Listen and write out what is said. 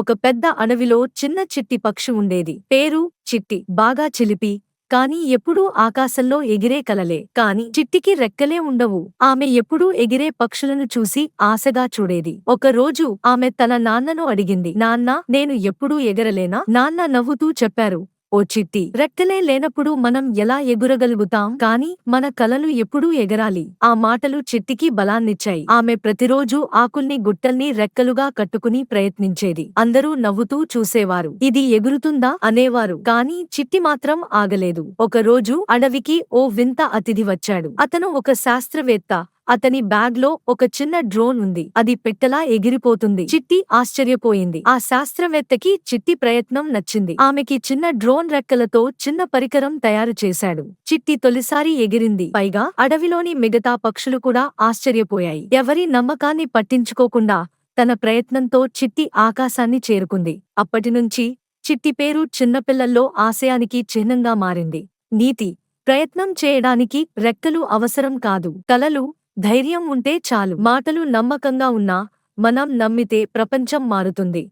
ఒక పెద్ద అడవిలో చిన్న చిట్టి పక్షి ఉండేది. పేరు చిట్టి. బాగా చిలిపి కాని ఎప్పుడూ ఆకాశంలో ఎగిరే కలలే. కాని చిట్టికి రెక్కలే ఉండవు. ఆమె ఎప్పుడూ ఎగిరే పక్షులను చూసి ఆశగా చూడేది. ఒక రోజు ఆమె తన నాన్నను అడిగింది నాన్న నేను ఎప్పుడూ ఎగరలేనా? నాన్న నవ్వుతూ చెప్పారు ఓ చిట్టి. రెక్కలే లేనప్పుడు మనం ఎలా ఎగురగలుగుతాం? కాని మన కలలు ఎప్పుడూ ఎగరాలి. ఆ మాటలు చిట్టికి బలాన్నిచ్చాయి. ఆమె ప్రతిరోజు ఆకుల్ని గుట్టల్ని రెక్కలుగా కట్టుకుని ప్రయత్నించేది. అందరూ నవ్వుతూ చూసేవారు. ఇది ఎగురుతుందా? అనేవారు. కాని చిట్టి మాత్రం ఆగలేదు. ఒక రోజు అడవికి ఓ వింత అతిథి వచ్చాడు. అతను ఒక శాస్త్రవేత్త. అతని బ్యాగ్లో ఒక చిన్న డ్రోన్ ఉంది. అది పెట్టలా ఎగిరిపోతుంది? చిట్టి ఆశ్చర్యపోయింది. ఆ శాస్త్రవేత్తకి చిట్టి ప్రయత్నం నచ్చింది. ఆమెకి చిన్న డ్రోన్ రెక్కలతో చిన్న పరికరం తయారు చేశాడు. చిట్టి తొలిసారి ఎగిరింది. పైగా అడవిలోని మిగతా పక్షులు కూడా ఆశ్చర్యపోయాయి. ఎవరి నమ్మకాన్ని పట్టించుకోకుండా తన ప్రయత్నంతో చిట్టి ఆకాశాన్ని చేరుకుంది. అప్పటినుంచి చిట్టి పేరు చిన్నపిల్లల్లో ఆశయానికి చిహ్నంగా మారింది. నీతి ప్రయత్నం చేయడానికి రెక్కలు అవసరం కాదు. కలలు ధైర్యం ఉంటే చాలు. మాటలు నమ్మకంగా ఉన్నా మనం నమ్మితే ప్రపంచం మారుతుంది.